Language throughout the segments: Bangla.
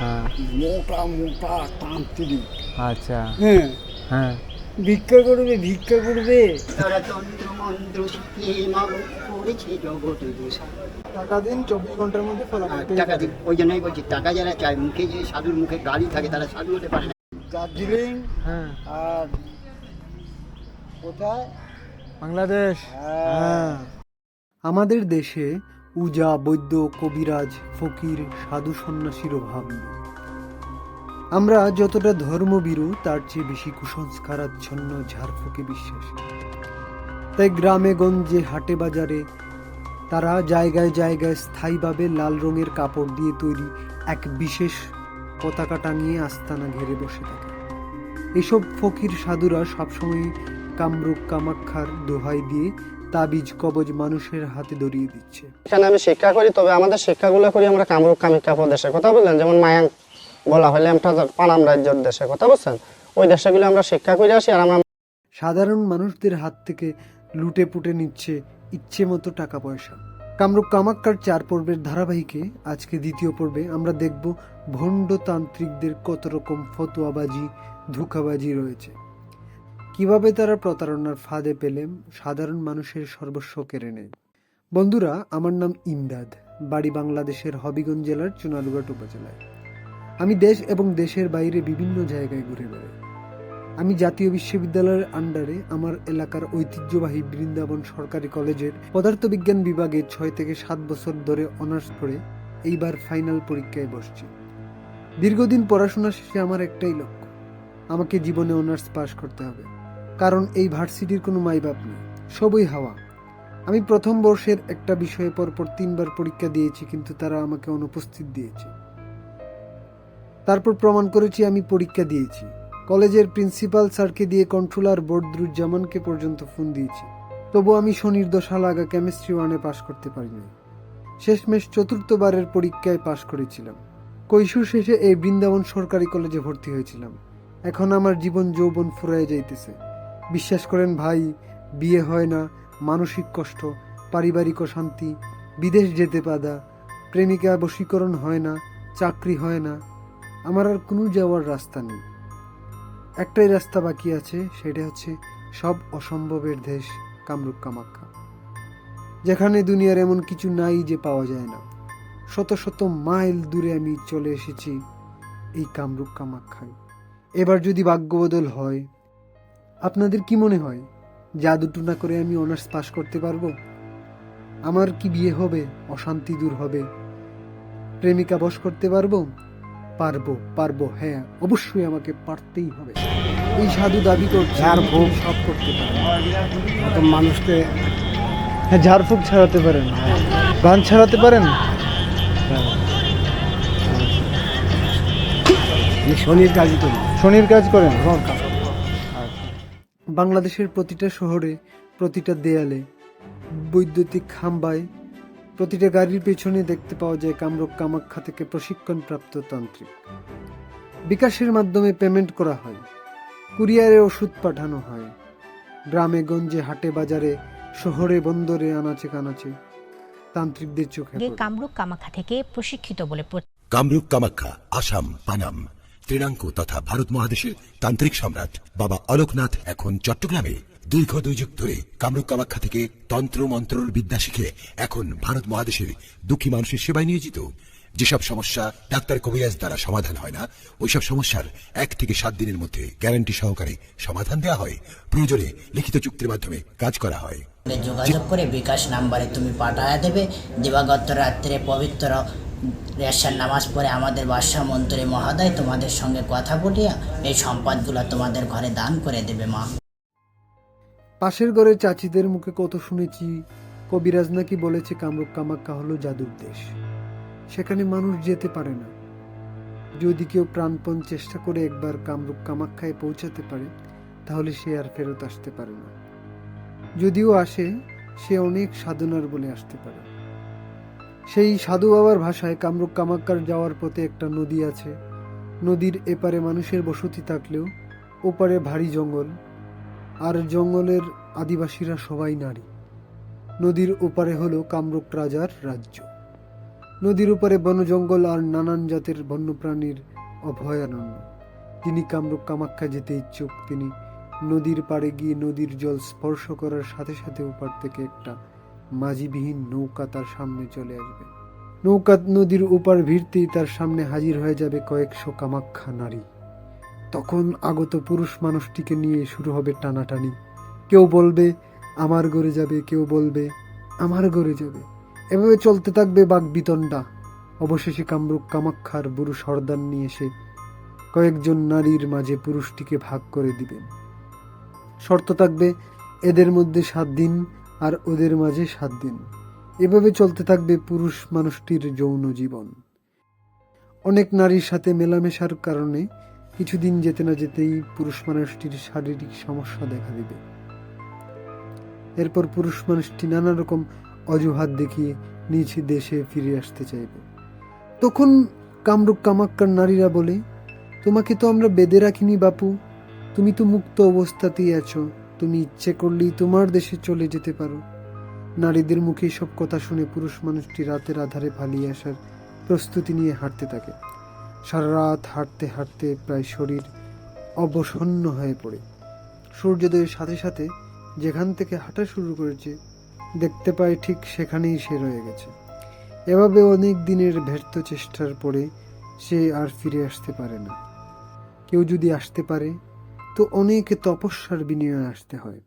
হ্যাঁ। মোটা মোটা তান্ত্রিক। আচ্ছা। হ্যাঁ। হ্যাঁ। ভিক্ষা করবে ভিক্ষা করবে। তারা তন্ত্র শিখিয়ে মাগো করেছে জগৎ দোষা টাকা দিন চব্বিশ ঘণ্টার মধ্যে পেয়ে টাকা। দিই ওই জন্যই বলছি টাকা যারা চায় মুখে যে সাধুর মুখে গালি থাকে তারা সাধু হতে পারে না। দার্জিলিং হ্যাঁ। আর কোথায়? বাংলাদেশ। হ্যাঁ। আমাদের দেশে উজা বৈদ্য, কবিরাজ, ফকির, সাধু সন্ন্যাসীর অভাব আমরা যতটা ধর্মবীরু তার চেয়ে বেশি কুসংস্কারাচ্ছন্ন ঝাড়ফুঁকে বিশ্বাসী। তাই গ্রামে, গঞ্জে, হাটে, বাজারে তারা জায়গায় জায়গায় স্থায়ীভাবে লাল রঙের কাপড় দিয়ে তৈরি এক বিশেষ পতাকা টাঙিয়ে আস্তানা ঘেরে বসে থাকে। এসব ফকির সাধুরা সবসময় কামরূপ কামাক্ষার দোহাই দিয়ে তাবিজ কবজ মানুষের হাতে ধরিয়ে দিচ্ছে। এখানে আমি শিক্ষা করি তবে আমাদের শিক্ষাগুলো করি আমরা কামরূপ কামিকা দেশের কথা বললেন। যেমন মায়াং বলা হলে আমরা পানাম রাজ্যের দেশের কথা বলছেন। ওই দেশগুলো আমরা শিক্ষা করে আসি আর আমরা সাধারণ মানুষদের হাত থেকে লুটে পুটে নিচ্ছে ইচ্ছে মতো টাকা পয়সা। কামরূপ কামাক্কার চার পর্বের ধারাবাহিকে আজকে দ্বিতীয় পর্বে আমরা দেখব ভণ্ড তান্ত্রিকদের কত রকম ফতোয়াবাজি ধোঁকাবাজি রয়েছে। কীভাবে তারা প্রতারণার ফাঁদে পেলে সাধারণ মানুষের সর্বস্ব কেড়ে নেয়? বন্ধুরা, আমার নাম ইমদাদ, বাড়ি বাংলাদেশের হবিগঞ্জ জেলার চুনারুঘাট উপজেলায়। আমি দেশ এবং দেশের বাইরে বিভিন্ন জায়গায় ঘুরে বেড়াই। আমি জাতীয় বিশ্ববিদ্যালয়ের আন্ডারে আমার এলাকার ঐতিহ্যবাহী বৃন্দাবন সরকারি কলেজের পদার্থবিজ্ঞান বিভাগে ছয় থেকে সাত বছর ধরে অনার্স পড়ে এইবার ফাইনাল পরীক্ষায় বসছি। দীর্ঘদিন পড়াশোনা শেষে আমার একটাই লক্ষ্য, আমাকে জীবনে অনার্স পাশ করতে হবে। কারণ এই ভার্সিটির কোনো মাইবাপ নেই, সবই হাওয়া। আমি প্রথম বর্ষের একটা বিষয়ে পরপর তিনবার পরীক্ষা দিয়েছি, কিন্তু তারা আমাকে অনুপস্থিত দিয়েছে। তারপর প্রমাণ করেছি আমি পরীক্ষা দিয়েছি। কলেজের প্রিন্সিপাল স্যারকে দিয়ে কন্ট্রোলার বদরুজ্জামানকে পর্যন্ত ফোন দিয়েছি। তবু আমি শনির দশা লাগা কেমিস্ট্রি ওয়ানে পাশ করতে পারিনি। শেষমেশ চতুর্থবারের পরীক্ষায় পাশ করেছিলাম। কৈশোর শেষে এই বৃন্দাবন সরকারি কলেজে ভর্তি হয়েছিলাম। এখন আমার জীবন যৌবন ফুরায় যাইতেছে। বিশ্বাস করেন, ভাই, বিয়ে হয় না, মানসিক কষ্ট, পারিবারিক অশান্তি, বিদেশ যেতে বাধা, প্রেমিকা বশীকরণ হয় না, চাকরি হয় না, আমার আর কোনো যাওয়ার রাস্তা নেই। একটাই রাস্তা বাকি আছে, সেটা হচ্ছে সব অসম্ভবের দেশ কামরূপ কামাখ্যা যেখানে দুনিয়ার এমন কিছু নাই যে পাওয়া যায় না। শত শত মাইল দূরে আমি চলে এসেছি এই কামরূপ কামাখ্যায় এবার যদি ভাগ্যবদল হয় আপনাদের কি মনে হয়? জাদু না করে আমি অনার্স পাস করতে পারব? আমার কি বিয়ে হবে? অশান্তি দূর হবে। প্রেমিকা বশ করতে পারব? পারব পারব হ্যাঁ অবশ্যই আমাকে পারতেই হবে। এই সাধু দাবি করছে ভোগ- সব করতে পারে। এত মানুষকে হ্যাঁ ঝাড়ফুঁক ছাড়াতে পারেন। গান ছাড়াতে পারেন? আমি শনির কাজই করি। শনির কাজ করেন? রোর কাজ বাংলাদেশের প্রতিটা শহরে প্রতিটা দেয়ালে বৈদ্যুতিক খাম্বায় প্রতিটা গাড়ির পেছনে দেখতে পাওয়া যায় কামরূপ কামাখ্যা থেকে প্রশিক্ষণপ্রাপ্ত তান্ত্রিক বিকাশের মাধ্যমে পেমেন্ট করা হয় কুরিয়ারে ওষুধ পাঠানো হয় গ্রামে গঞ্জে হাটে বাজারে শহরে বন্দরে আনাচে কানাচে তান্ত্রিকদের চোখে। কামরূপ কামাখ্যা থেকে প্রশিক্ষিত বলে কামরূপ কামাখ্যা আসাম পানাম ত্রিনাঙ্ক তথা ভারত মহাদেশের তান্ত্রিক সম্রাট বাবা অলোকনাথ এখন চট্টগ্রামে দীর্ঘ দুই যুগ ধরে কামরূপ কামাখ্যা থেকে তন্ত্র মন্ত্রর বিদ্যা শিখে এখন ভারত মহাদেশের দুঃখী মানুষের সেবায় নিয়োজিত। যেসব সমস্যা ডাক্তার কবিরাজ দ্বারা সমাধান হয় না ওইসব সমস্যার এক থেকে সাত দিনের মধ্যে গ্যারান্টি সহকারে সমাধান দেওয়া হয়। প্রয়োজনে লিখিত চুক্তির মাধ্যমে কাজ করা হয়। যোগাযোগ করে বিকাশ নাম্বারে তুমি পাঠায়া দেবে। দিবাগত রাত্রে পবিত্র রেশার নামাজ পড়ে আমাদের বাদশাহ মন্ত্রী মহোদয় তোমাদের সঙ্গে কথা বলিয়া এই সম্পদগুলো তোমাদের ঘরে দান করে দেবে মা। পাশের ঘরে চাচিদের মুখে কত শুনেছি কবিরাজ নাকি বলেছে কামরূপ কামাক্কা হলো জাদুর দেশ। সেখানে মানুষ যেতে পারে না। যদি কেউ প্রাণপণ চেষ্টা করে একবার কামরূপ কামাখ্যায় পৌঁছাতে পারে, তাহলে সে আর ফেরত আসতে পারে না। যদিও আসে, সে অনেক সাধনার বলে আসতে পারে। সেই সাধু বাবার ভাষায় কামরূপ কামাক্কার যাওয়ার পথে একটা নদী আছে। নদীর এপারে মানুষের বসতি থাকলেও ওপারে ভারী জঙ্গল, আর জঙ্গলের আদিবাসীরা সবাই নারী। নদীর ওপারে হলো কামরূপ রাজার রাজ্য। নদীর উপরে বনজঙ্গল আর নানান জাতের বন্যপ্রাণীর অভয়ারণ্য। যিনি কামরূপ কামাখ্যা যেতে ইচ্ছুক, তিনি নদীর পাড়ে গিয়ে নদীর জল স্পর্শ করার সাথে সাথে ওপার থেকে একটা মাঝিবিহীন নৌকা তার সামনে চলে আসবে। নৌকা নদীর ওপার ভিড়তেই তার সামনে হাজির হয়ে যাবে কয়েকশো কামাখ্যা নারী। তখন আগত পুরুষ মানুষটিকে নিয়ে শুরু হবে টানাটানি। কেউ বলবে, আমার গড়ে যাবে। কেউ বলবে, আমার গড়ে যাবে। এভাবে চলতে থাকবে বাঘ বিতণ্ডা অবশেষে কামরূপ কামাক্ষার বুড়ো সর্দার নিয়ে এসে কয়েকজন নারীর মাঝে পুরুষটিকে ভাগ করে দিবেন। শর্ত থাকবে, এদের মধ্যে সাত দিন আর ওদের মাঝে সাত দিন। এভাবে চলতে থাকবে পুরুষ মানুষটির যৌন জীবন। অনেক নারীর সাথে মেলামেশার কারণে কিছুদিন যেতে না যেতেই পুরুষ মানুষটির শারীরিক সমস্যা দেখা দিবে। এরপর পুরুষ মানুষটি নানা রকম অজুহাত দেখিয়ে নিজ দেশে ফিরে আসতে চাইবে। তখন কামরূপ কামাক্কার নারীরা বলে, তোমাকে তো আমরা বেঁধে রাখিনি বাপু। তুমি তো মুক্ত অবস্থাতেই আছো। তুমি ইচ্ছে করলেই তোমার দেশে চলে যেতে পারো। নারীদের মুখে সব কথা শুনে পুরুষ মানুষটি রাতের আধারে পালিয়ে আসার প্রস্তুতি নিয়ে হাঁটতে থাকে। সারা রাত হাঁটতে হাঁটতে প্রায় শরীর অবসন্ন হয়ে পড়ে। সূর্যোদয়ের সাথে সাথে যেখান থেকে হাঁটা শুরু করেছে দেখতে পায় ঠিক সেখানেই সে রয়ে গেছে। এভাবে অনেক দিনের ব্যর্থ চেষ্টার পরে সে আর ফিরে আসতে পারে না। কেউ যদি আসতে পারে, তো অনেক তপস্যার বিনিময়ে আসতে হয়।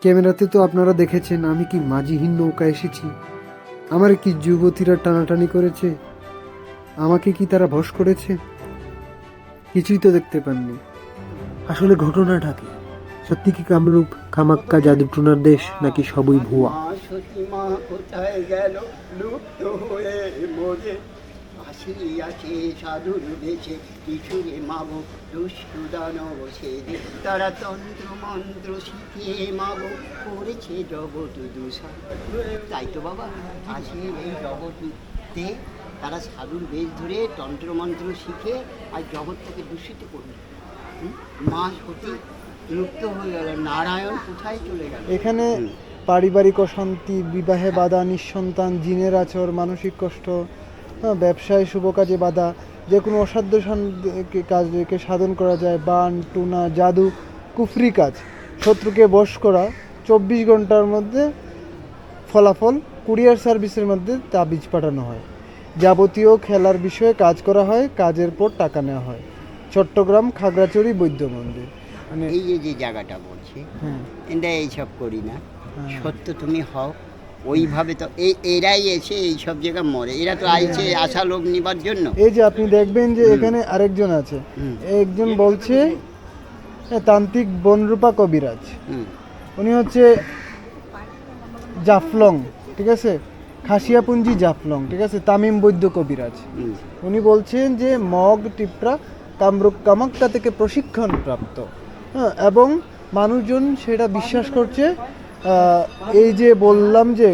ক্যামেরাতে তো আপনারা দেখেছেন, আমি কি মাঝিহীন নৌকা এসেছি? আমার কি যুবতীরা টানাটানি করেছে? আমাকে কি তারা ভস করেছে? কিছুই তো দেখতে পাননি। আসলে ঘটনাটা কি? সত্যি কি কামরূপ কামাক্কা জাদুটুনার দেশ নাকি সবই ভুয়া? কোথায় গেল? লুপ্ত হয়ে সাধুর দেশে কিছুরে তারা তন্ত্র মন্ত্র করেছে তাই তো বাবা এই তারা সাধুর বেশ ধরে তন্ত্রমন্ত্র শিখে আর জগৎটাকে দূষিত করবে। মা সতী এখানে পারিবারিক অশান্তি বিবাহে বাধা নিঃসন্তান জিনের আচর মানসিক কষ্ট হ্যাঁ, ব্যবসায় শুভ কাজে বাধা যে কোনো অসাধ্য কাজকে সাধন করা যায় বান টুনা জাদু কুফরি কাজ শত্রুকে বশ করা চব্বিশ ঘণ্টার মধ্যে ফলাফল কুরিয়ার সার্ভিসের মধ্যে তাবিজ পাঠানো হয়। যাবতীয় খেলার বিষয়ে কাজ করা হয় কাজের পর টাকা নেওয়া হয়। চট্টগ্রাম খাগড়াছড়ি বৈদ্য মন্দির। মানে এই যে যে জায়গাটা বলছি হ্যাঁ। এটা এইসব করি না। হ্যাঁ। সত্য তুমি হও ওইভাবে তো এই এরাই এসে এইসব জায়গা মরে। এরা তো আইছে আশা লোক নিবার জন্য। এই যে আপনি দেখবেন যে এখানে আরেকজন আছে। একজন বলছে তান্ত্রিক বনরূপা কবিরাজ। হুম, উনি হচ্ছে জাফলং ঠিক আছে? খাসিয়াপুঞ্জি জাফলং ঠিক আছে? তামিম বৈদ্য কবিরাজ। উনি বলছেন যে মগ টিপরা কামরূপ কামাক্কা থেকে প্রশিক্ষণ প্রাপ্ত হ্যাঁ এবং মানুষজন সেটা বিশ্বাস করছে। এই যে বললাম যে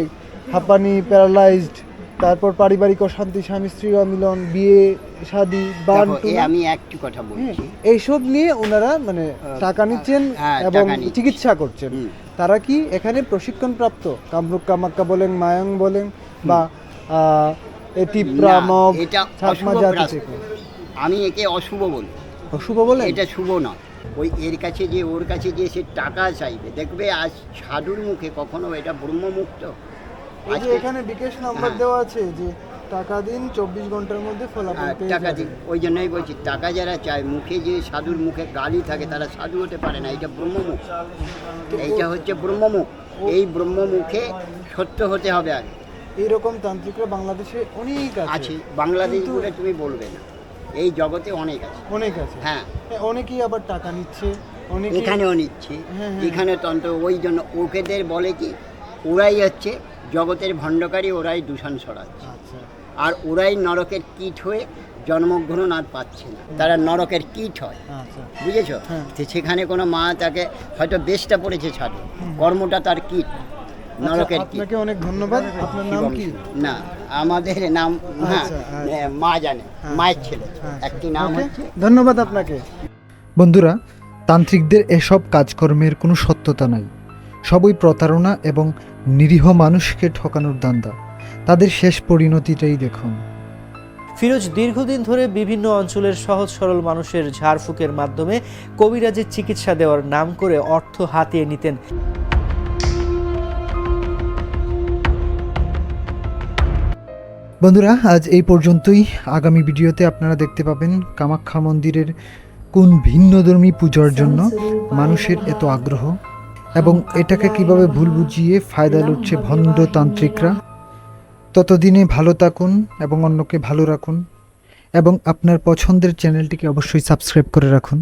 হাঁপানি প্যারালাইজড তারপর পারিবারিক অশান্তি স্বামী স্ত্রী অমিলন বিয়ে শাদি বান আমি একটু কথা হ্যাঁ, বলছি এইসব নিয়ে ওনারা মানে টাকা নিচ্ছেন হ্যাঁ, এবং চিকিৎসা করছেন। তারা কি এখানে প্রশিক্ষণ প্রাপ্ত কামরূপ কামাক্কা বলেন মায়ং বলেন বা আহ, এ মগ ছাকমা জাতি আমি একে অশুভ বলি। অশুভ বলে এটা শুভ না ওই এর কাছে যে ওর কাছে যে সে টাকা চাইবে দেখবে আজ সাধুর মুখে কখনো এটা ব্রহ্মমুক্ত? আজকে এখানে বিকাশ নাম্বার হ্যাঁ। দেওয়া আছে যে টাকা দিন চব্বিশ ঘণ্টার মধ্যে ফলাফল টাকা দিন। ওই জন্যই বলছি টাকা যারা চায় মুখে যে সাধুর মুখে গালি থাকে তারা সাধু হতে পারে না এটা ব্রহ্মমুখ। এইটা হচ্ছে ব্রহ্মমুখ। এই ব্রহ্মমুখে সত্য হতে হবে আগে। এইরকম তান্ত্রিকরা বাংলাদেশে অনেক আছে। আছে বাংলাদেশ তুমি বলবে না। এই জগতে অনেক আছে। অনেক আছে। হ্যাঁ। অনেকেই আবার টাকা নিচ্ছে এখানেও নিচ্ছে। হ্যাঁ, হ্যাঁ। এখানে তন্ত্র ওই জন্য ওকেদের বলে কি ওরাই হচ্ছে জগতের ভণ্ডকারী ওরাই দূষণ ছড়াচ্ছে। আচ্ছা। আর ওরাই নরকের কীট হয়ে জন্মগ্রহণ আর পাচ্ছে না। তারা নরকের কীট হয়। আচ্ছা। বুঝেছ? হ্যাঁ। সেখানে কোনো মা তাকে হয়তো বেশটা পড়েছে ছাড়ো কর্মটা তার কীট। নরকের আচ্ছা, আপনাকে অনেক ধন্যবাদ। আপনার নাম কি? না আমাদের নাম হ্যাঁ আচ্ছা, আচ্ছা। মা জানে মায়ের ছেলে। একটি নাম হচ্ছে ধন্যবাদ আপনাকে। বন্ধুরা তান্ত্রিকদের এসব কাজকর্মের কোনো সত্যতা নাই। সবই প্রতারণা এবং নিরীহ মানুষকে ঠকানোর দান্দা। তাদের শেষ পরিণতিটাই দেখুন। ফিরোজ দীর্ঘদিন ধরে বিভিন্ন অঞ্চলের সহজ সরল মানুষের ঝাড়ফুঁকের মাধ্যমে কবিরাজের চিকিৎসা দেওয়ার নাম করে অর্থ হাতিয়ে নিতেন বন্ধুরা, আজ এই পর্যন্তই। আগামী ভিডিওতে আপনারা দেখতে পাবেন কামাখ্যা মন্দিরের কোন ভিন্নধর্মী পূজার জন্য মানুষের এত আগ্রহ এবং এটাকে কীভাবে ভুল বুঝিয়ে ফায়দা লুটছে ভণ্ডতান্ত্রিকরা। ততদিনে ভালো থাকুন এবং অন্যকে ভালো রাখুন এবং আপনার পছন্দের চ্যানেলটিকে অবশ্যই সাবস্ক্রাইব করে রাখুন।